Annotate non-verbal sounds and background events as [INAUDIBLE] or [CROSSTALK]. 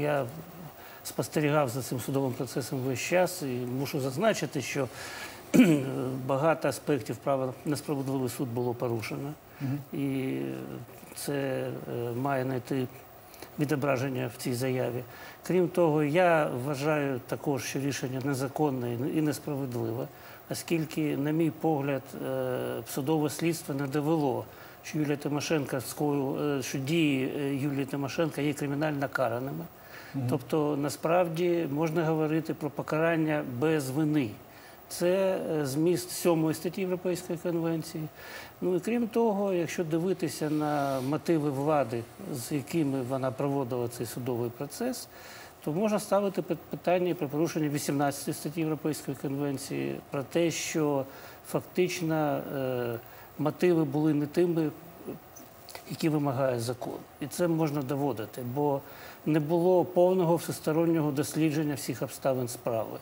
я спостерігав за цим судовим процесом весь час і мушу зазначити, що [CLEARS THROAT] багато аспектів права на справедливий суд було порушено. І це е, має знайти відображення в цій заяві. Крім того, я вважаю також, що рішення незаконне і несправедливе, оскільки, на мій погляд, е, судове слідство не довело, що Юлія Тимошенко скоїв, е, що дії Юлії Тимошенко є кримінально караними. Тобто, насправді можна говорити про покарання без вини. Це е, зміст сьомої статті Європейської конвенції. Ну і крім того, якщо дивитися на мотиви влади, з якими вона проводила цей судовий процес, то можна ставити питання про порушення 18 статті Європейської конвенції про те, що фактично е, мотиви були не тими, які вимагає закон. І це можна доводити, бо не було повного всестороннього дослідження всіх обставин справи.